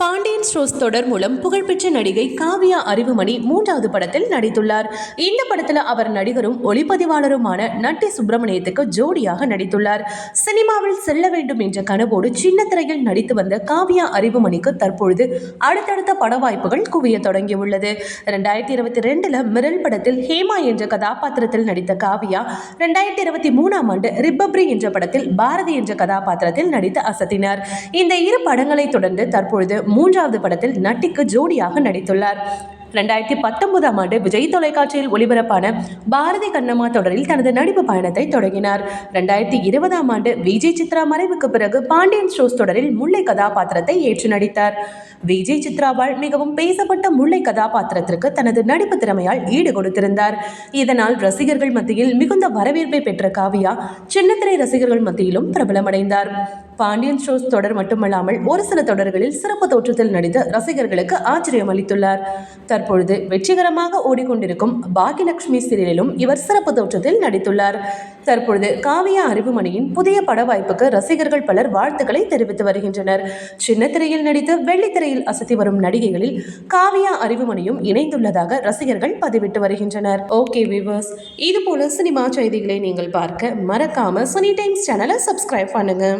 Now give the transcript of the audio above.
Pandian stores தொடர் மூலம் புகழ்பெற்ற நடிகை காவியா அறிவுமணி மூன்றாவது படத்தில் நடித்துள்ளார். இந்த படத்தில் அவர் நடிகரும் ஒளிப்பதிவாளருமான நட்டி சுப்பிரமணியத்துக்கு ஜோடியாக நடித்துள்ளார். சினிமாவில் செல்ல வேண்டும் என்ற கனவோடு சின்ன திரையில் நடித்து வந்த காவியா அறிவுமணிக்கு தற்பொழுது அடுத்தடுத்த பட வாய்ப்புகள் குவிய தொடங்கியுள்ளது. ரெண்டாயிரத்தி இருபத்தி ரெண்டுல மிரல் படத்தில் ஹேமா என்ற கதாபாத்திரத்தில் நடித்த காவியா ரெண்டாயிரத்தி இருபத்தி மூணாம் ஆண்டு ரிப்பப்ரி என்ற படத்தில் பாரதி என்ற கதாபாத்திரத்தில் நடித்து அசத்தினார். இந்த இரு படங்களை தொடர்ந்து தற்பொழுது மூன்றாவது படத்தில் நட்டிக்கு ஜோடியாக நடித்துள்ளார். ரெண்டாயிரத்தி பத்தொன்பதாம் ஆண்டு விஜய் தொலைக்காட்சியில் ஒளிபரப்பான பாரதி கண்ணம்மா தொடரில் தனது நடிப்பு பயணத்தை தொடங்கினார். ரெண்டாயிரத்தி இருபதாம் ஆண்டு விஜய் சித்ரா மறைவுக்கு பிறகு பாண்டியன் ஷோஸ் தொடரில் முல்லை கதாபாத்திரத்தை ஏற்று நடித்தார். விஜய் சித்ராவால் மிகவும் பேசப்பட்ட முல்லை கதாபாத்திரத்திற்கு தனது நடிப்பு திறமையால் ஈடு கொடுத்திருந்தார் இதனால் ரசிகர்கள் மத்தியில் மிகுந்த வரவேற்பை பெற்ற காவியா சின்னத்திரை ரசிகர்கள் மத்தியிலும் பிரபலமடைந்தார். பாண்டியன் ஷோஸ் தொடர் மட்டுமல்லாமல் ஒரு சில தொடர்களில் சிறப்பு தோற்றத்தில் நடித்து ரசிகர்களுக்கு ஆச்சரியம் அளித்துள்ளார் தற்பொழுது வெற்றிகரமாக ஓடிக்கொண்டிருக்கும் பாகியலட்சுமி சீரியலிலும் இவர் சிறப்பு தோற்றத்தில் நடித்துள்ளார். தற்பொழுது காவியா அறிவுமணியின் புதிய பட வாய்ப்புக்கு ரசிகர்கள் பலர் வாழ்த்துக்களை தெரிவித்து வருகின்றனர். சின்னத்திரையில் நடித்து வெள்ளித்திரையில் அசத்தி வரும் நடிகைகளில் காவியா அறிவுமணியும் இணைந்துள்ளதாக ரசிகர்கள் பதிவிட்டு வருகின்றனர். ஓகே விவர்ஸ் இது போல சினிமா செய்திகளை நீங்கள் பார்க்க மறக்காம சனி டைம்ஸ் சேனலை சப்ஸ்கிரைப் பண்ணுங்க.